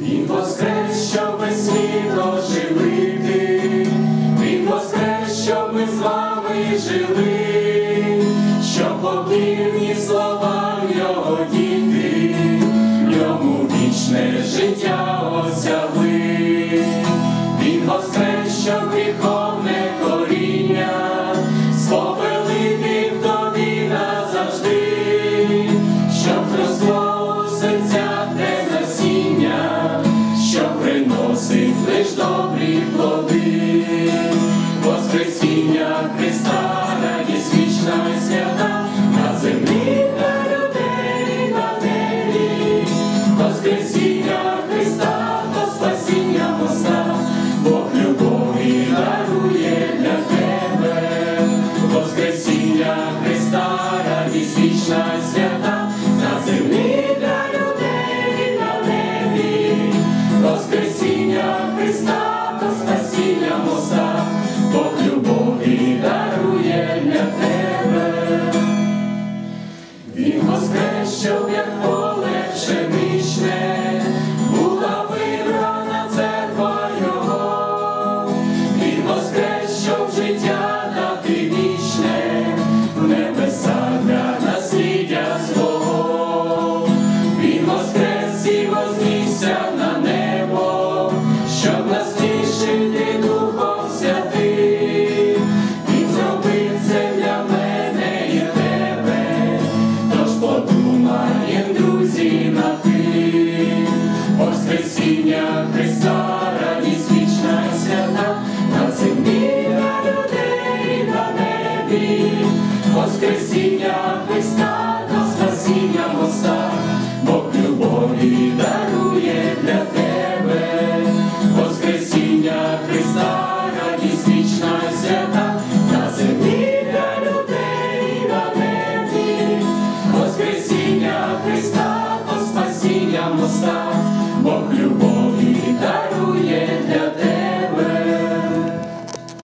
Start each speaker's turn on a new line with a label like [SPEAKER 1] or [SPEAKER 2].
[SPEAKER 1] Він воскрес, щоб весь світ оживити, Він воскрес, щоб ми з вами жили, щоб покірні словам Його діти, йому вічне життя осягли, Він воскрес, щоб гріховне коріння, Воскресіння Христа, спасіння моста, Бог любові дарує для тебе, Воскресіння Христа, радість вічна свята, на землі для людей на небі, Воскресіння Христа, то спасіння Бог любові дарує для тебе. Він воскрес, щоб як поле щоб нас тішити Духом Святим. Він зробив це для мене і тебе, тож подумаєм, друзі, на ти, Воскресіння Христа.